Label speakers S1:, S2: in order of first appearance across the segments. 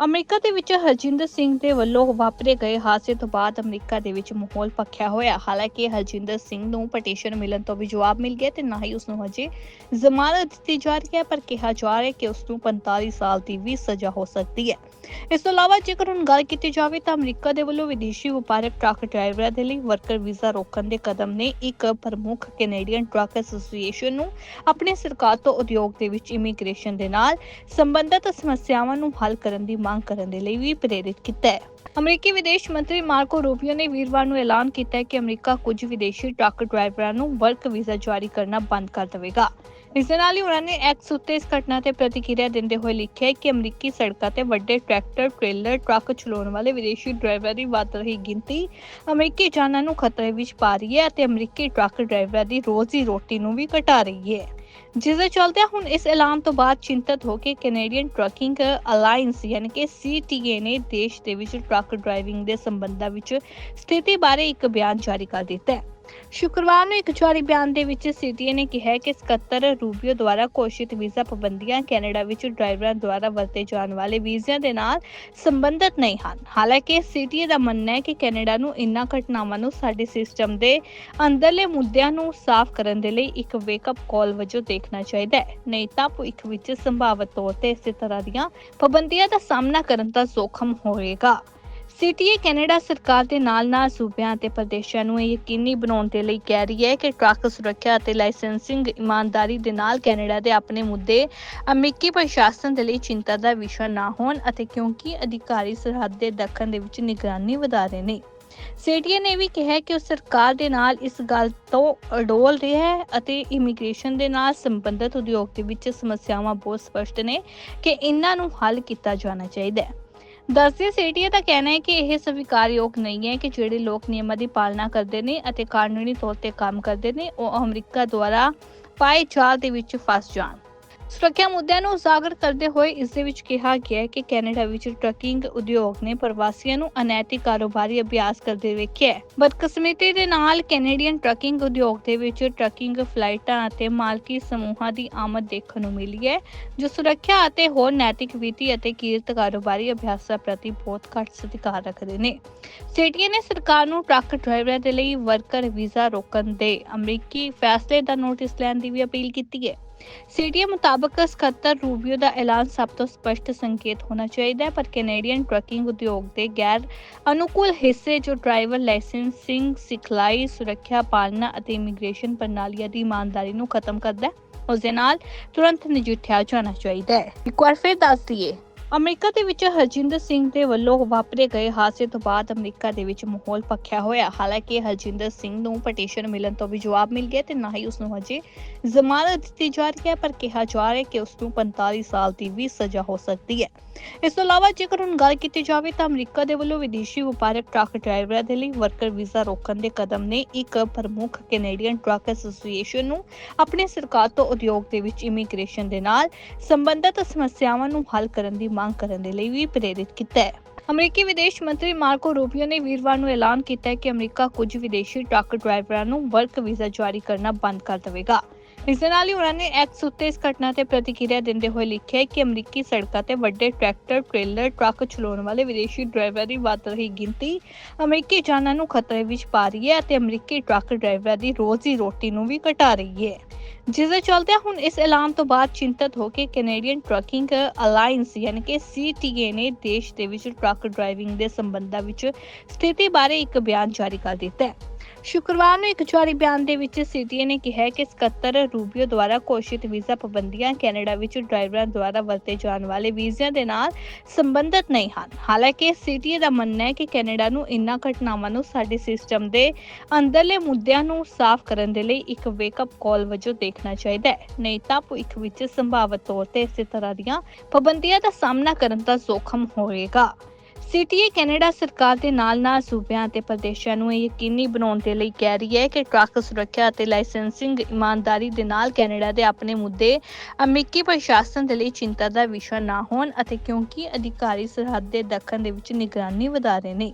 S1: America ਦੇ ਵਿੱਚ ਹਰਜਿੰਦਰ ਸਿੰਘ ਦੇ ਵੱਲੋਂ ਵਾਪਰੇ ਗਏ ਹਾਦਸੇ ਤੋਂ ਬਾਅਦ ਅਮਰੀਕਾ ਦੇ ਵਿੱਚ ਮਾਹੌਲ ਪੱਖਿਆ ਹੋਇਆ। ਹਾਲਾਂਕਿ ਹਰਜਿੰਦਰ ਸਿੰਘ ਨੂੰ ਪਟੀਸ਼ਨ ਮਿਲਣ ਤੋਂ ਵੀ ਜਵਾਬ ਮਿਲ ਗਿਆ ਤੇ ਨਾ ਹੀ ਉਸ ਨੂੰ ਹਜੇ ਜ਼ਮਾਨਤ ਦਿੱਤੀ ਜਾ ਰਹੀ ਹੈ, ਪਰ ਕਿਹਾ ਜਾ ਰਿਹਾ ਹੈ ਕਿ ਉਸ ਨੂੰ 45 ਸਾਲ ਦੀ ਵੀ ਸਜ਼ਾ ਹੋ ਸਕਦੀ ਹੈ। ਇਸ ਤੋਂ ਇਲਾਵਾ ਜੇਕਰ ਹੁਣ ਗੱਲ ਕੀਤੀ ਜਾਵੇ ਤਾਂ ਅਮਰੀਕਾ ਦੇ ਵੱਲੋਂ ਵਿਦੇਸ਼ੀ ਵਪਾਰਕ ਟਰੱਕ ਡਰਾਈਵਰਾਂ ਦੇ ਲਈ ਵਰਕਰ ਵੀਜ਼ਾ ਰੋਕਣ ਦੇ ਕਦਮ ਨੇ ਇੱਕ ਪ੍ਰਮੁੱਖ ਕੈਨੇਡੀਅਨ ਟਰੱਕ ਐਸੋਸੀਏਸ਼ਨ ਨੂੰ ਆਪਣੇ ਸਰਕਾਰ ਤੋਂ ਉਦਯੋਗ ਦੇ ਵਿੱਚ ਇਮੀਗ੍ਰੇਸ਼ਨ ਦੇ ਨਾਲ ਸੰਬੰਧਿਤ ਸਮੱਸਿਆਵਾਂ ਨੂੰ ਹੱਲ ਕਰਨ ਦੀ ਮੰਗ ਕਰਨ ਦੇ ਲਈ ਵੀ ਪ੍ਰੇਰਿਤ ਕੀਤਾ ਹੈ। ਅਮਰੀਕੀ ਵਿਦੇਸ਼ ਮੰਤਰੀ ਮਾਰਕੋ ਰੂਬੀਓ ਨੇ ਵੀਰਵਾਰ ਨੂੰ ਐਲਾਨ ਕੀਤਾ ਹੈ ਕਿ ਅਮਰੀਕਾ ਕੁਝ ਵਿਦੇਸ਼ੀ ਟਰੱਕ ਡਰਾਈਵਰਾਂ ਨੂੰ ਵਰਕ ਵੀਜ਼ਾ ਜਾਰੀ ਕਰਨਾ ਬੰਦ ਕਰ ਦੇਵੇਗਾ। ਇਸ ਦੇ ਨਾਲ ਹੀ ਉਹਨਾਂ ਨੇ ਐਕਸ ਉੱਤੇ ਇਸ ਘਟਨਾ ਤੇ ਪ੍ਰਤੀਕਿਰਿਆ ਦਿੰਦੇ ਹੋਏ ਲਿਖਿਆ ਕਿ ਅਮਰੀਕੀ ਸੜਕਾਂ ਤੇ ਵੱਡੇ ਟਰੈਕਟਰ, ਟ੍ਰੇਲਰ, ਟਰੱਕ ਚਲਾਉਣ ਵਾਲੇ ਵਿਦੇਸ਼ੀ ਡਰਾਈਵਰਾਂ ਦੀ ਵੱਧ ਰਹੀ ਗਿਣਤੀ ਅਮਰੀਕੀ ਜਾਨਾਂ ਨੂੰ ਖਤਰੇ ਵਿੱਚ ਪਾ ਰਹੀ ਹੈ ਅਤੇ ਅਮਰੀਕੀ ਟਰੱਕ ਡਰਾਈਵਰਾਂ ਦੀ ਰੋਜ਼ੀ ਰੋਟੀ ਨੂੰ ਵੀ ਘਟਾ ਰਹੀ ਹੈ। ਜਿਸ ਦੇ ਚਲਦੇ ਹੁਣ ਇਸ ਐਲਾਨ ਤੋਂ ਬਾਅਦ ਚਿੰਤਤ ਹੋ ਕੇ ਕੈਨੇਡੀਅਨ ਟਰੱਕਿੰਗ ਅਲਾਈਅੰਸ ਯਾਨੀ ਕਿ ਸੀਟੀਏ ਨੇ ਦੇਸ਼ ਦੇ ਵਿੱਚ ਟਰੱਕ ਡਰਾਈਵਿੰਗ ਦੇ ਸੰਬੰਧਾਂ ਵਿੱਚ ਸਥਿਤੀ ਬਾਰੇ ਇੱਕ ਬਿਆਨ ਜਾਰੀ ਕਰ ਦਿੱਤਾ ਹੈ। ਸ਼ੁੱਕਰਵਾਰ ਨੂੰ ਇੱਕ ਜਾਰੀ ਬਿਆਨ ਦੇ ਵਿੱਚ ਸੀਟੀਏ ਨੇ ਕਿਹਾ ਕਿ ਸਕੱਤਰ ਰੂਬੀਓ ਦੁਆਰਾ ਘੋਸ਼ਿਤ ਵੀਜ਼ਾ ਪਾਬੰਦੀਆਂ ਕੈਨੇਡਾ ਵਿੱਚ ਡਰਾਈਵਰਾਂ ਦੁਆਰਾ ਵਰਤੇ ਜਾਣ ਵਾਲੇ ਵੀਜ਼ਿਆਂ ਦੇ ਨਾਲ ਸੰਬੰਧਿਤ ਨਹੀਂ ਹਨ। ਹਾਲਾਂਕਿ ਸੀਟੀਏ ਦਾ ਮੰਨਣਾ ਹੈ ਕਿ ਕੈਨੇਡਾ ਨੂੰ ਇਨ੍ਹਾਂ ਘਟਨਾਵਾਂ ਨੂੰ ਸਾਡੇ ਸਿਸਟਮ ਦੇ ਅੰਦਰਲੇ ਮੁੱਦਿਆਂ ਨੂੰ ਸਾਫ਼ ਕਰਨ ਦੇ ਲਈ ਇੱਕ ਵੇਕਅਪ ਕਾਲ ਵਜੋਂ ਦੇਖਣਾ ਚਾਹੀਦਾ ਹੈ। ਨਹੀਂ ਤਾਂ ਭਵਿੱਖ ਵਿੱਚ ਸੰਭਾਵਤ ਤੌਰ ਤੇ ਇਸੇ ਤਰ੍ਹਾਂ ਦੀਆਂ ਪਾਬੰਦੀਆਂ ਦਾ ਸਾਹਮਣਾ ਕਰਨ ਦਾ ਜ਼ੋਖਮ ਹੋਵੇਗਾ। ਸੀਟੀਏ ਕੈਨੇਡਾ ਸਰਕਾਰ ਦੇ ਨਾਲ-ਨਾਲ ਸੂਬਿਆਂ ਅਤੇ ਪ੍ਰਦੇਸ਼ਾਂ ਨੂੰ ਇਹ ਯਕੀਨੀ ਬਣਾਉਣ ਦੇ ਲਈ ਕਹਿ ਰਹੀ ਹੈ ਕਿ ਟਰੱਕ ਸੁਰੱਖਿਆ ਅਤੇ ਲਾਇਸੈਂਸਿੰਗ ਇਮਾਨਦਾਰੀ ਦੇ ਨਾਲ ਕੈਨੇਡਾ ਦੇ ਆਪਣੇ ਮੁੱਦੇ ਅਮਰੀਕੀ ਪ੍ਰਸ਼ਾਸਨ ਦੇ ਲਈ ਚਿੰਤਾ ਦਾ ਵਿਸ਼ਾ ਨਾ ਹੋਣ ਅਤੇ ਕਿਉਂਕਿ ਅਧਿਕਾਰੀ ਸਰਹੱਦ ਦੇ ਦੱਖਣ ਦੇ ਵਿੱਚ ਨਿਗਰਾਨੀ ਵਧਾ ਰਹੇ ਨੇ। ਸੀਟੀਏ ਨੇ ਵੀ ਕਿਹਾ ਕਿ ਉਹ ਸਰਕਾਰ ਦੇ ਨਾਲ ਇਸ ਗੱਲ ਤੋਂ ਅਡੋਲ ਰਿਹਾ ਹੈ ਅਤੇ ਇਮੀਗ੍ਰੇਸ਼ਨ ਦੇ ਨਾਲ ਸੰਬੰਧਿਤ ਉਦਯੋਗ ਦੇ ਵਿੱਚ ਸਮੱਸਿਆਵਾਂ ਬਹੁਤ ਸਪਸ਼ਟ ਨੇ ਕਿ ਇਹਨਾਂ ਨੂੰ ਹੱਲ ਕੀਤਾ ਜਾਣਾ ਚਾਹੀਦਾ ਹੈ। ਦੱਸਦੇ ਸੀਟੀਏ ਦਾ ਕਹਿਣਾ ਹੈ ਕਿ ਇਹ ਸਵੀਕਾਰਯੋਗ ਨਹੀਂ ਹੈ ਕਿ ਜਿਹੜੇ ਲੋਕ ਨਿਯਮਾਂ ਦੀ ਪਾਲਣਾ ਕਰਦੇ ਨੇ ਅਤੇ ਕਾਨੂੰਨੀ ਤੌਰ ਤੇ ਕੰਮ ਕਰਦੇ ਨੇ, ਉਹ ਅਮਰੀਕਾ ਦੁਆਰਾ ਪਾਏ ਜਾਲ ਦੇ ਵਿੱਚ ਫਸ ਜਾਣ। ਸੁਰੱਖਿਆ ਮੁੱਦਿਆਂ ਨੂੰ ਉਜਾਗਰ ਕਰਦੇ ਹੋਏ ਇਸ ਦੇ ਵਿੱਚ ਕਿਹਾ ਗਿਆ ਹੈ ਕਿ ਕੈਨੇਡਾ ਵਿੱਚ ਟਰੱਕਿੰਗ ਉਦਯੋਗ ਨੇ ਪ੍ਰਵਾਸੀਆਂ ਨੂੰ ਅਨੈਤਿਕ ਕਾਰੋਬਾਰੀ ਅਭਿਆਸ ਕਰਦੇ ਵੇਖਿਆ ਹੈ। ਬਦਕਿਸਮਤੀ ਦੇ ਨਾਲ ਕੈਨੇਡੀਅਨ ਟਰੱਕਿੰਗ ਉਦਯੋਗ ਦੇ ਵਿੱਚ ਟਰੱਕਿੰਗ ਫਲਾਈਟਾਂ ਅਤੇ ਮਾਲਕੀ ਸਮੂਹਾਂ ਦੀ ਆਮਦ ਦੇਖਣ ਨੂੰ ਮਿਲੀ ਹੈ, ਜੋ ਸੁਰੱਖਿਆ ਅਤੇ ਹੋਰ ਨੈਤਿਕ ਵਿੱਤੀ ਅਤੇ ਕੀਰਤ ਕਾਰੋਬਾਰੀ ਅਭਿਆਸਾਂ ਪ੍ਰਤੀ ਬਹੁਤ ਘੱਟ ਸਤਿਕਾਰ ਰੱਖਦੇ ਨੇ। ਸੀਟੀਏ ਨੇ ਸਰਕਾਰ ਨੂੰ ਟਰੱਕ ਡਰਾਈਵਰਾਂ ਦੇ ਲਈ ਵਰਕਰ ਵੀਜ਼ਾ ਰੋਕਣ ਦੇ ਅਮਰੀਕੀ ਫੈਸਲੇ ਦਾ ਨੋਟਿਸ ਲੈਣ ਦੀ ਵੀ ਅਪੀਲ ਕੀਤੀ ਹੈ। ਸੀਟੀਏ ਮੁਤਾਬਕ ਸਕੱਤਰ ਰੂਬੀਓ ਦਾ ਐਲਾਨ ਸਭ ਤੋਂ ਸਪਸ਼ਟ ਸੰਕੇਤ ਹੋਣਾ ਚਾਹੀਦਾ ਹੈ, ਪਰ ਕੈਨੇਡੀਅਨ ਟਰੱਕਿੰਗ ਉਦਯੋਗ ਦੇ ਗੈਰ ਅਨੁਕੂਲ ਹਿੱਸੇ ਜੋ ਡਰਾਈਵਰ ਲਾਇਸੈਂਸਿੰਗ, ਸਿਖਲਾਈ, ਸੁਰੱਖਿਆ ਪਾਲਣਾ ਅਤੇ ਇਮੀਗ੍ਰੇਸ਼ਨ ਪ੍ਰਣਾਲੀਆਂ ਦੀ ਇਮਾਨਦਾਰੀ ਨੂੰ ਖਤਮ ਕਰਦਾ ਹੈ ਉਸ ਦੇ ਨਾਲ ਤੁਰੰਤ ਨਜਿੱਠਿਆ ਜਾਣਾ ਚਾਹੀਦਾ ਹੈ। ਇੱਕ ਵਾਰ ਫਿਰ ਦੱਸ ਦਈਏ ਅਮਰੀਕਾ ਦੇ ਵਿੱਚ ਹਰਜਿੰਦਰ ਸਿੰਘ ਦੇ ਵੱਲੋਂ ਵਾਪਰੇ ਗਏ ਹਾਦਸੇ ਤੋਂ ਬਾਅਦ ਅਮਰੀਕਾ ਦੇ ਵਿੱਚ ਮਾਹੌਲ ਪੱਖਿਆ ਹੋਇਆ। ਹਾਲਾਂਕਿ ਹਰਜਿੰਦਰ ਸਿੰਘ ਨੂੰ ਪਟੀਸ਼ਨ ਮਿਲਣ ਤੋਂ ਵੀ ਜਵਾਬ ਮਿਲ ਗਿਆ ਤੇ ਨਾ ਹੀ ਉਸ ਨੂੰ ਹਜੇ ਜ਼ਮਾਨਤ ਦਿੱਤੀ ਜਾ ਰਹੀ ਹੈ, ਪਰ ਕਿਹਾ ਜਾ ਰਿਹਾ ਹੈ ਕਿ ਉਸ ਨੂੰ 45 ਸਾਲ ਦੀ ਵੀ ਸਜ਼ਾ ਹੋ ਸਕਦੀ ਹੈ। ਇਸ ਤੋਂ ਇਲਾਵਾ ਜੇਕਰ ਹੁਣ ਗੱਲ ਕੀਤੀ ਜਾਵੇ ਤਾਂ ਅਮਰੀਕਾ ਦੇ ਵੱਲੋਂ ਵਿਦੇਸ਼ੀ ਵਪਾਰਕ ਟਰੱਕ ਡਰਾਈਵਰਾਂ ਦੇ ਲਈ ਵਰਕਰ ਵੀਜ਼ਾ ਰੋਕਣ ਦੇ ਕਦਮ ਨੇ ਇੱਕ ਪ੍ਰਮੁੱਖ ਕੈਨੇਡੀਅਨ ਟਰੱਕ ਐਸੋਸੀਏਸ਼ਨ ਨੂੰ ਆਪਣੀ ਸਰਕਾਰ ਤੋਂ ਉਦਯੋਗ ਦੇ ਵਿੱਚ ਇਮੀਗ੍ਰੇਸ਼ਨ ਦੇ ਨਾਲ ਸੰਬੰਧਿਤ ਸਮੱਸਿਆਵਾਂ ਨੂੰ ਹੱਲ ਕਰਨ ਦੀ ਮੰਗ ਕਰਨ ਦੇ ਲਈ ਵੀ ਪ੍ਰੇਰਿਤ ਕੀਤਾ ਹੈ। ਅਮਰੀਕੀ ਵਿਦੇਸ਼ ਮੰਤਰੀ ਮਾਰਕੋ ਰੂਬੀਓ ਨੇ ਵੀਰਵਾਰ ਨੂੰ ਐਲਾਨ ਕੀਤਾ ਹੈ ਕਿ ਅਮਰੀਕਾ ਕੁਝ ਵਿਦੇਸ਼ੀ ਟਰੱਕ ਡਰਾਈਵਰਾਂ ਨੂੰ ਵਰਕ ਵੀਜ਼ਾ ਜਾਰੀ ਕਰਨਾ ਬੰਦ ਕਰ ਦੇਵੇਗਾ। ਇਸ ਦੇ ਨਾਲ ਹੀ ਉਹਨਾਂ ਨੇ ਐਕਸ ਉੱਤੇ ਇਸ ਘਟਨਾ ਤੇ ਪ੍ਰਤੀਕਿਰਿਆ ਦਿੰਦੇ ਹੋਏ ਲਿਖਿਆ ਹੈ ਕਿ ਅਮਰੀਕੀ ਸੜਕਾਂ ਤੇ ਵੱਡੇ ਟਰੈਕਟਰ, ਟ੍ਰੇਲਰ, ਟਰੱਕ ਚਲਾਉਣ ਵਾਲੇ ਵਿਦੇਸ਼ੀ ਡਰਾਈਵਰਾਂ ਦੀ ਵੱਧ ਰਹੀ ਗਿਣਤੀ ਅਮਰੀਕੀ ਜਾਨਾਂ ਨੂੰ ਖਤਰੇ ਵਿੱਚ ਪਾ ਰਹੀ ਹੈ ਅਤੇ ਅਮਰੀਕੀ ਟਰੱਕ ਡਰਾਈਵਰਾਂ ਦੀ ਰੋਜ਼ੀ ਰੋਟੀ ਨੂੰ ਵੀ ਘਟਾ ਰਹੀ ਹੈ। ਜਿਸ ਦੇ ਚਲਦੇ ਹੁਣ ਇਸ ਐਲਾਨ ਤੋਂ ਬਾਅਦ ਚਿੰਤਤ ਹੋ ਕੇ ਕੈਨੇਡੀਅਨ ਟਰੱਕਿੰਗ ਅਲਾਈਅੰਸ ਯਾਨੀ ਕਿ ਸੀਟੀਏ ਨੇ ਦੇਸ਼ ਦੇ ਵਿੱਚ ਟਰੱਕ ਡਰਾਈਵਿੰਗ ਦੇ ਸੰਬੰਧਾਂ ਵਿੱਚ ਸਥਿਤੀ ਬਾਰੇ ਇੱਕ ਬਿਆਨ ਜਾਰੀ ਕਰ ਦਿੱਤਾ ਹੈ। ਸ਼ੁੱਕਰਵਾਰ ਨੂੰ ਇੱਕ ਜਾਰੀ ਬਿਆਨ ਦੇ ਵਿੱਚ ਸੀਟੀਏ ਨੇ ਕਿਹਾ ਕਿ ਸਕੱਤਰ ਰੂਬੀਓ ਦੁਆਰਾ ਘੋਸ਼ਿਤ ਵੀਜ਼ਾ ਪਾਬੰਦੀਆਂ ਕੈਨੇਡਾ ਵਿੱਚ ਡਰਾਈਵਰਾਂ ਦੁਆਰਾ ਵਰਤੇ ਜਾਣ ਵਾਲੇ ਵੀਜ਼ਿਆਂ ਦੇ ਨਾਲ ਸੰਬੰਧਿਤ ਨਹੀਂ ਹਨ। ਹਾਲਾਂਕਿ ਸੀਟੀਏ ਦਾ ਮੰਨਣਾ ਹੈ ਕਿ ਕੈਨੇਡਾ ਨੂੰ ਇਨ੍ਹਾਂ ਘਟਨਾਵਾਂ ਨੂੰ ਸਾਡੇ ਸਿਸਟਮ ਦੇ ਅੰਦਰਲੇ ਮੁੱਦਿਆਂ ਨੂੰ ਸਾਫ਼ ਕਰਨ ਦੇ ਲਈ ਇੱਕ ਵੇਕਅਪ ਕਾਲ ਵਜੋਂ ਦੇਖਣਾ ਚਾਹੀਦਾ ਹੈ। ਨਹੀਂ ਤਾਂ ਭਵਿੱਖ ਵਿੱਚ ਸੰਭਾਵਤ ਤੌਰ ਤੇ ਇਸੇ ਤਰ੍ਹਾਂ ਦੀਆਂ ਪਾਬੰਦੀਆਂ ਦਾ ਸਾਹਮਣਾ ਕਰਨ ਦਾ ਜ਼ੋਖਮ ਹੋਵੇਗਾ। ਸੀਟੀਏ ਕੈਨੇਡਾ ਸਰਕਾਰ ਦੇ ਨਾਲ-ਨਾਲ ਸੂਬਿਆਂ ਅਤੇ ਪ੍ਰਦੇਸ਼ਾਂ ਨੂੰ ਇਹ ਯਕੀਨੀ ਬਣਾਉਣ ਦੇ ਲਈ ਕਹਿ ਰਹੀ ਹੈ ਕਿ ਟਰੱਕ ਸੁਰੱਖਿਆ ਅਤੇ ਲਾਇਸੈਂਸਿੰਗ ਇਮਾਨਦਾਰੀ ਦੇ ਨਾਲ ਕੈਨੇਡਾ ਦੇ ਆਪਣੇ ਮੁੱਦੇ ਅਮਰੀਕੀ ਪ੍ਰਸ਼ਾਸਨ ਦੇ ਲਈ ਚਿੰਤਾ ਦਾ ਵਿਸ਼ਾ ਨਾ ਹੋਣ ਅਤੇ ਕਿਉਂਕਿ ਅਧਿਕਾਰੀ ਸਰਹੱਦ ਦੇ ਦੱਖਣ ਦੇ ਵਿੱਚ ਨਿਗਰਾਨੀ ਵਧਾ ਰਹੇ ਨੇ।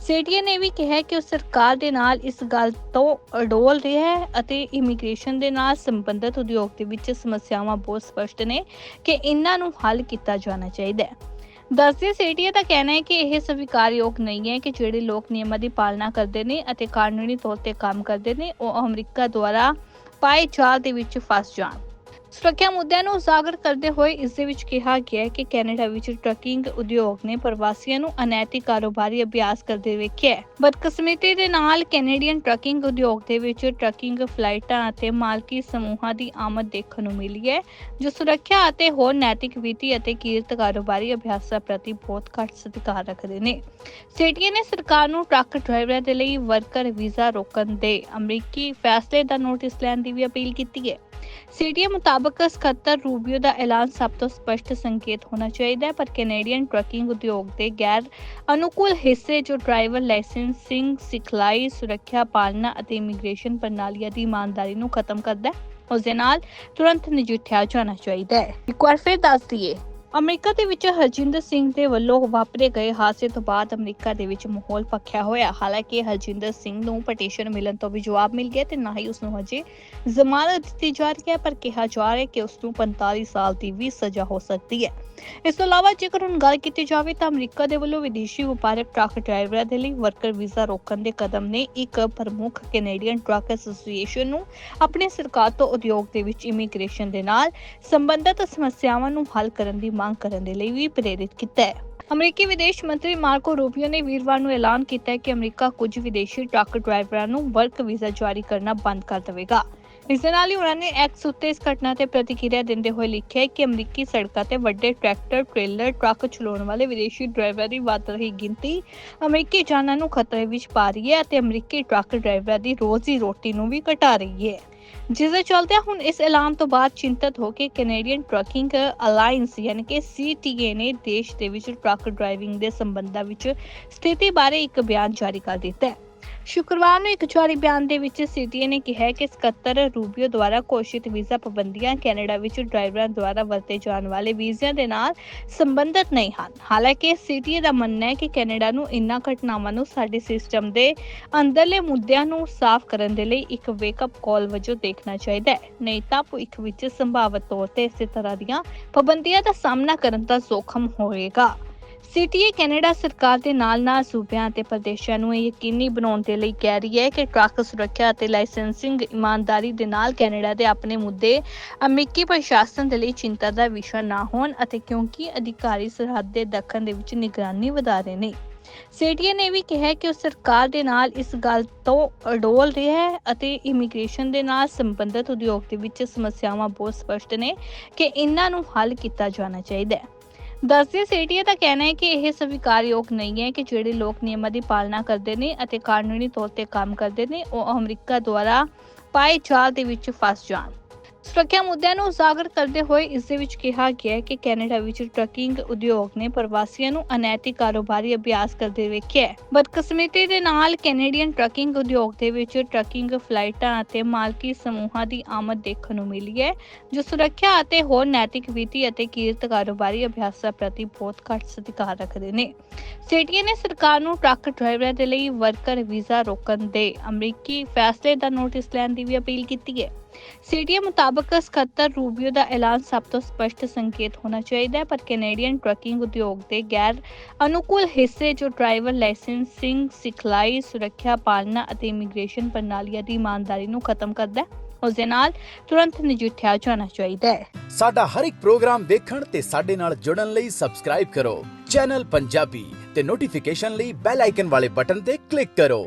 S1: ਸੀਟੀਏ ਨੇ ਵੀ ਕਿਹਾ ਕਿ ਉਹ ਸਰਕਾਰ ਦੇ ਨਾਲ ਇਸ ਗੱਲ ਤੋਂ ਅਡੋਲ ਰਿਹਾ ਹੈ ਅਤੇ ਇਮੀਗ੍ਰੇਸ਼ਨ ਦੇ ਨਾਲ ਸੰਬੰਧਿਤ ਉਦਯੋਗ ਦੇ ਵਿੱਚ ਸਮੱਸਿਆਵਾਂ ਬਹੁਤ ਸਪਸ਼ਟ ਨੇ ਕਿ ਇਹਨਾਂ ਨੂੰ ਹੱਲ ਕੀਤਾ ਜਾਣਾ ਚਾਹੀਦਾ ਹੈ। ਦੱਸਦੇ ਸੀਟੀਏ ਦਾ ਕਹਿਣਾ ਹੈ ਕਿ ਇਹ ਸਵੀਕਾਰਯੋਗ ਨਹੀਂ ਹੈ ਕਿ ਜਿਹੜੇ ਲੋਕ ਨਿਯਮਾਂ ਦੀ ਪਾਲਣਾ ਕਰਦੇ ਨੇ ਅਤੇ ਕਾਨੂੰਨੀ ਤੌਰ ਤੇ ਕੰਮ ਕਰਦੇ ਨੇ, ਉਹ ਅਮਰੀਕਾ ਦੁਆਰਾ ਪਾਏ ਜਾਲ ਦੇ ਵਿੱਚ ਫਸ ਜਾਣ। ਸੁਰੱਖਿਆ ਮੁੱਦਿਆਂ ਨੂੰ ਉਜਾਗਰ ਕਰਦੇ ਹੋਏ ਇਸ ਦੇ ਵਿੱਚ ਕਿਹਾ ਗਿਆ ਹੈ ਕਿ ਕੈਨੇਡਾ ਵਿੱਚ ਟਰੱਕਿੰਗ ਉਦਯੋਗ ਨੇ ਪ੍ਰਵਾਸੀਆਂ ਨੂੰ ਅਨੈਤਿਕ ਕਾਰੋਬਾਰੀ ਅਭਿਆਸ ਕਰਦੇ ਵੇਖਿਆ ਹੈ। ਬਦਕਿਸਮਤੀ ਦੇ ਨਾਲ ਕੈਨੇਡੀਅਨ ਟਰੱਕਿੰਗ ਉਦਯੋਗ ਦੇ ਵਿੱਚ ਟਰੱਕਿੰਗ ਫਲਾਈਟਾਂ ਅਤੇ ਮਾਲਕੀ ਸਮੂਹਾਂ ਦੀ ਆਮਦ ਦੇਖਣ ਨੂੰ ਮਿਲੀ ਹੈ, ਜੋ ਸੁਰੱਖਿਆ ਅਤੇ ਹੋਰ ਨੈਤਿਕ ਵਿੱਤੀ ਅਤੇ ਕੀਰਤ ਕਾਰੋਬਾਰੀ ਅਭਿਆਸਾਂ ਪ੍ਰਤੀ ਬਹੁਤ ਘੱਟ ਸਤਿਕਾਰ ਰੱਖਦੇ ਨੇ। ਸੀਟੀਏ ਨੇ ਸਰਕਾਰ ਨੂੰ ਟਰੱਕ ਡਰਾਈਵਰਾਂ ਦੇ ਲਈ ਵਰਕਰ ਵੀਜ਼ਾ ਰੋਕਣ ਦੇ ਅਮਰੀਕੀ ਫੈਸਲੇ ਦਾ ਨੋਟਿਸ ਲੈਣ ਦੀ ਵੀ ਅਪੀਲ ਕੀਤੀ ਹੈ। ਸੀਟੀਏ ਮੁਤਾਬਕ ਸਕੱਤਰ ਰੂਬੀਓ ਦਾ ਐਲਾਨ ਸਭ ਤੋਂ ਸਪਸ਼ਟ ਸੰਕੇਤ ਹੋਣਾ ਚਾਹੀਦਾ ਹੈ, ਪਰ ਕੈਨੇਡੀਅਨ ਟਰੱਕਿੰਗ ਉਦਯੋਗ ਦੇ ਗੈਰ ਅਨੁਕੂਲ ਹਿੱਸੇ ਜੋ ਡਰਾਈਵਰ ਲਾਇਸੈਂਸਿੰਗ, ਸਿਖਲਾਈ, ਸੁਰੱਖਿਆ ਪਾਲਣਾ ਅਤੇ ਇਮੀਗ੍ਰੇਸ਼ਨ ਪ੍ਰਣਾਲੀਆਂ ਦੀ ਇਮਾਨਦਾਰੀ ਨੂੰ ਖਤਮ ਕਰਦਾ ਹੈ, ਉਸ ਦੇ ਨਾਲ ਤੁਰੰਤ ਨਜਿੱਠਿਆ ਜਾਣਾ ਚਾਹੀਦਾ ਹੈ। ਇੱਕ ਵਾਰ ਫਿਰ ਦੱਸ ਦਈਏ ਅਮਰੀਕਾ ਦੇ ਵਿੱਚ ਹਰਜਿੰਦਰ ਸਿੰਘ ਦੇ ਵੱਲੋਂ ਵਾਪਰੇ ਗਏ ਹਾਦਸੇ ਤੋਂ ਬਾਅਦ ਅਮਰੀਕਾ ਦੇ ਵਿੱਚ ਮਾਹੌਲ ਪੱਖਿਆ ਹੋਇਆ। ਹਾਲਾਂਕਿ ਹਰਜਿੰਦਰ ਸਿੰਘ ਨੂੰ ਪਟੀਸ਼ਨ ਮਿਲਣ ਤੋਂ ਵੀ ਜਵਾਬ ਮਿਲ ਗਿਆ ਤੇ ਨਾ ਹੀ ਉਸ ਨੂੰ ਹਜੇ ਜ਼ਮਾਨਤ ਦਿੱਤੀ ਜਾ ਰਹੀ ਹੈ, ਪਰ ਕਿਹਾ ਜਾ ਰਿਹਾ ਹੈ ਕਿ ਉਸ ਨੂੰ 45 ਸਾਲ ਦੀ ਵੀ ਸਜ਼ਾ ਹੋ ਸਕਦੀ ਹੈ। ਇਸ ਤੋਂ ਇਲਾਵਾ ਜੇਕਰ ਹੁਣ ਗੱਲ ਕੀਤੀ ਜਾਵੇ ਤਾਂ ਅਮਰੀਕਾ ਦੇ ਵੱਲੋਂ ਵਿਦੇਸ਼ੀ ਵਪਾਰਕ ਟਰੱਕ ਡਰਾਈਵਰਾਂ ਦੇ ਲਈ ਵਰਕਰ ਵੀਜ਼ਾ ਰੋਕਣ ਦੇ ਕਦਮ ਨੇ ਇੱਕ ਪ੍ਰਮੁੱਖ ਕੈਨੇਡੀਅਨ ਟਰੱਕ ਐਸੋਸੀਏਸ਼ਨ ਨੂੰ ਆਪਣੇ ਸਰਕਾਰ ਤੋਂ ਉਦਯੋਗ ਦੇ ਵਿੱਚ ਇਮੀਗ੍ਰੇਸ਼ਨ ਦੇ ਨਾਲ ਸੰਬੰਧਿਤ ਸਮੱਸਿਆਵਾਂ ਨੂੰ ਹੱਲ ਕਰਨ ਦੀ ਮੰਗ ਕਰਨ ਦੇ ਲਈ ਵੀ ਪ੍ਰੇਰਿਤ ਕੀਤਾ ਹੈ। ਅਮਰੀਕੀ ਵਿਦੇਸ਼ ਮੰਤਰੀ ਮਾਰਕੋ ਰੂਬੀਓ ਨੇ ਵੀਰਵਾਰ ਨੂੰ ਐਲਾਨ ਕੀਤਾ ਹੈ ਕਿ ਅਮਰੀਕਾ ਕੁਝ ਵਿਦੇਸ਼ੀ ਟਰੱਕ ਡਰਾਈਵਰਾਂ ਨੂੰ ਵਰਕ ਵੀਜ਼ਾ ਜਾਰੀ ਕਰਨਾ ਬੰਦ ਕਰ ਦੇਵੇਗਾ। ਇਸ ਦੇ ਨਾਲ ਹੀ ਉਹਨਾਂ ਨੇ ਐਕਸ ਉੱਤੇ ਇਸ ਘਟਨਾ ਤੇ ਪ੍ਰਤੀਕਿਰਿਆ ਦਿੰਦੇ ਹੋਏ ਲਿਖਿਆ ਕਿ ਅਮਰੀਕੀ ਸੜਕਾਂ ਤੇ ਵੱਡੇ ਟਰੈਕਟਰ, ਟ੍ਰੇਲਰ, ਟਰੱਕ ਚਲਾਉਣ ਵਾਲੇ ਵਿਦੇਸ਼ੀ ਡਰਾਈਵਰ ਦੀ ਵੱਧ ਰਹੀ ਗਿਣਤੀ ਅਮਰੀਕੀ ਜਾਨਾਂ ਨੂੰ ਖਤਰੇ ਵਿੱਚ ਪਾ ਰਹੀ ਹੈ ਅਤੇ ਅਮਰੀਕੀ ਟਰੱਕ ਡਰਾਈਵਰਾਂ ਦੀ ਰੋਜ਼ੀ ਰੋਟੀ ਨੂੰ ਵੀ ਘਟਾ ਰਹੀ ਹੈ। ਜਿਸ ਦੇ ਚਲਦਿਆਂ ਹੁਣ ਇਸ ਐਲਾਨ ਤੋਂ ਬਾਅਦ ਚਿੰਤਤ ਹੋ ਕੇ ਕੈਨੇਡੀਅਨ ਟਰੱਕਿੰਗ ਅਲਾਈਅੰਸ ਯਾਨੀ ਕਿ ਸੀਟੀਏ ਨੇ ਦੇਸ਼ ਦੇ ਵਿੱਚ ਟਰੱਕ ਡਰਾਈਵਿੰਗ ਦੇ ਸੰਬੰਧਾਂ ਵਿੱਚ ਸਥਿਤੀ ਬਾਰੇ ਇੱਕ ਬਿਆਨ ਜਾਰੀ ਕਰ ਦਿੱਤਾ ਹੈ। ਸ਼ੁੱਕਰਵਾਰ ਨੂੰ ਇੱਕ ਜਾਰੀ ਬਿਆਨ ਦੇ ਵਿੱਚ ਸੀਟੀਏ ਨੇ ਕਿਹਾ ਕਿ ਸਕੱਤਰ ਰੂਬੀਓ ਦੁਆਰਾ ਘੋਸ਼ਿਤ ਵੀਜ਼ਾ ਪਾਬੰਦੀਆਂ ਕੈਨੇਡਾ ਵਿੱਚ ਡਰਾਈਵਰਾਂ ਦੁਆਰਾ ਵਰਤੇ ਜਾਣ ਵਾਲੇ ਵੀਜ਼ਿਆਂ ਦੇ ਨਾਲ ਸੰਬੰਧਿਤ ਨਹੀਂ ਹਨ। ਹਾਲਾਂਕਿ ਸੀਟੀਏ ਦਾ ਮੰਨਣਾ ਹੈ ਕਿ ਕੈਨੇਡਾ ਨੂੰ ਇਨ੍ਹਾਂ ਘਟਨਾਵਾਂ ਨੂੰ ਸਾਡੇ ਸਿਸਟਮ ਦੇ ਅੰਦਰਲੇ ਮੁੱਦਿਆਂ ਨੂੰ ਸਾਫ਼ ਕਰਨ ਦੇ ਲਈ ਇੱਕ ਵੇਕਅਪ ਕਾਲ ਵਜੋਂ ਦੇਖਣਾ ਚਾਹੀਦਾ ਹੈ। ਨਹੀਂ ਤਾਂ ਭਵਿੱਖ ਵਿੱਚ ਸੰਭਾਵਤ ਤੌਰ ਤੇ ਇਸੇ ਤਰ੍ਹਾਂ ਦੀਆਂ ਪਾਬੰਦੀਆਂ ਦਾ ਸਾਹਮਣਾ ਕਰਨ ਦਾ ਜ਼ੋਖਮ ਹੋਏਗਾ। ਸੀਟੀਏ ਕੈਨੇਡਾ ਸਰਕਾਰ ਦੇ ਨਾਲ-ਨਾਲ ਸੂਬਿਆਂ ਅਤੇ ਪ੍ਰਦੇਸ਼ਾਂ ਨੂੰ ਇਹ ਯਕੀਨੀ ਬਣਾਉਣ ਦੇ ਲਈ ਕਹਿ ਰਹੀ ਹੈ ਕਿ ਟਰੱਕ ਸੁਰੱਖਿਆ ਅਤੇ ਲਾਇਸੈਂਸਿੰਗ ਇਮਾਨਦਾਰੀ ਦੇ ਨਾਲ ਕੈਨੇਡਾ ਦੇ ਆਪਣੇ ਮੁੱਦੇ ਅਮਰੀਕੀ ਪ੍ਰਸ਼ਾਸਨ ਦੇ ਲਈ ਚਿੰਤਾ ਦਾ ਵਿਸ਼ਾ ਨਾ ਹੋਣ ਅਤੇ ਕਿਉਂਕਿ ਅਧਿਕਾਰੀ ਸਰਹੱਦ ਦੇ ਦੱਖਣ ਦੇ ਵਿੱਚ ਨਿਗਰਾਨੀ ਵਧਾ ਰਹੇ ਨੇ। ਸੀਟੀਏ ਨੇ ਵੀ ਕਿਹਾ ਕਿ ਉਹ ਸਰਕਾਰ ਦੇ ਨਾਲ ਇਸ ਗੱਲ ਤੋਂ ਅਡੋਲ ਰਿਹਾ ਹੈ ਅਤੇ ਇਮੀਗ੍ਰੇਸ਼ਨ ਦੇ ਨਾਲ ਸੰਬੰਧਿਤ ਉਦਯੋਗ ਦੇ ਵਿੱਚ ਸਮੱਸਿਆਵਾਂ ਬਹੁਤ ਸਪਸ਼ਟ ਨੇ ਕਿ ਇਹਨਾਂ ਨੂੰ ਹੱਲ ਕੀਤਾ ਜਾਣਾ ਚਾਹੀਦਾ ਹੈ। ਦੱਸਦੇ ਸੀਟੀਏ ਦਾ ਕਹਿਣਾ ਹੈ ਕਿ ਇਹ ਸਵੀਕਾਰਯੋਗ ਨਹੀਂ ਹੈ ਕਿ ਜਿਹੜੇ ਲੋਕ ਨਿਯਮਾਂ ਦੀ ਪਾਲਣਾ ਕਰਦੇ ਨੇ ਅਤੇ ਕਾਨੂੰਨੀ ਤੌਰ ਤੇ ਕੰਮ ਕਰਦੇ ਨੇ, ਉਹ ਅਮਰੀਕਾ ਦੁਆਰਾ ਪਾਏ ਜਾਲ ਦੇ ਵਿੱਚ ਫਸ ਜਾਣ। ਸੁਰੱਖਿਆ ਮੁੱਦਿਆਂ ਨੂੰ ਉਜਾਗਰ ਕਰਦੇ ਹੋਏ ਇਸ ਦੇ ਵਿੱਚ ਕਿਹਾ ਗਿਆ ਹੈ ਕਿ ਕੈਨੇਡਾ ਵਿੱਚ ਟਰੱਕਿੰਗ ਉਦਯੋਗ ਨੇ ਪ੍ਰਵਾਸੀਆਂ ਨੂੰ ਅਨੈਤਿਕ ਕਾਰੋਬਾਰੀ ਅਭਿਆਸ ਕਰਦੇ ਵੇਖਿਆ ਹੈ। ਬਦਕਿਸਮਤੀ ਦੇ ਨਾਲ ਕੈਨੇਡੀਅਨ ਟਰੱਕਿੰਗ ਉਦਯੋਗ ਦੇ ਵਿੱਚ ਟਰੱਕਿੰਗ ਫਲਾਈਟਾਂ ਅਤੇ ਮਾਲਕੀ ਸਮੂਹਾਂ ਦੀ ਆਮਦ ਦੇਖਣ ਨੂੰ ਮਿਲੀ ਹੈ, ਜੋ ਸੁਰੱਖਿਆ ਅਤੇ ਹੋਰ ਨੈਤਿਕ ਵਿੱਤੀ ਅਤੇ ਕੀਰਤ ਕਾਰੋਬਾਰੀ ਅਭਿਆਸਾਂ ਪ੍ਰਤੀ ਬਹੁਤ ਘੱਟ ਸਤਿਕਾਰ ਰੱਖਦੇ ਨੇ। ਸੀਟੀਏ ਨੇ ਸਰਕਾਰ ਨੂੰ ਟਰੱਕ ਡਰਾਈਵਰਾਂ ਦੇ ਲਈ ਵਰਕਰ ਵੀਜ਼ਾ ਰੋਕਣ ਦੇ ਅਮਰੀਕੀ ਫੈਸਲੇ ਦਾ ਨੋਟਿਸ ਲੈਣ ਦੀ ਵੀ ਅਪੀਲ ਕੀਤੀ ਹੈ। ਸੀਟੀਏ ਮੁਤਾਬਕ ਸਕੱਤਰ ਰੂਬੀਓ ਦਾ ਐਲਾਨ ਸਭ ਤੋਂ ਸਪਸ਼ਟ ਸੰਕੇਤ ਹੋਣਾ ਚਾਹੀਦਾ ਹੈ, ਪਰ ਕੈਨੇਡੀਅਨ ਟਰੱਕਿੰਗ ਉਦਯੋਗ ਦੇ ਗੈਰ ਅਨੁਕੂਲ ਹਿੱਸੇ ਜੋ ਡਰਾਈਵਰ ਲਾਇਸੈਂਸਿੰਗ ਸਿਖਲਾਈ, ਸੁਰੱਖਿਆ ਪਾਲਣਾ ਅਤੇ ਇਮੀਗ੍ਰੇਸ਼ਨ ਪ੍ਰਣਾਲੀਆਂ ਦੀ ਇਮਾਨਦਾਰੀ ਨੂੰ ਖਤਮ ਕਰਦਾ ਹੈ ਉਸ ਦੇ ਨਾਲ ਤੁਰੰਤ ਨਜਿੱਠਿਆ ਜਾਣਾ ਚਾਹੀਦਾ ਹੈ।
S2: ਸਾਡਾ ਹਰ ਇੱਕ ਪ੍ਰੋਗਰਾਮ ਦੇਖਣ ਤੇ ਸਾਡੇ ਨਾਲ ਜੁੜਨ ਲਈ ਸਬਸਕ੍ਰਾਈਬ ਕਰੋ। ਚੈਨਲ ਪੰਜਾਬੀ ਤੇ ਨੋਟੀਫਿਕੇਸ਼ਨ ਲਈ ਬੈਲ ਆਈਕਨ ਵਾਲੇ ਬਟਨ ਤੇ ਕਲਿੱਕ ਕਰੋ।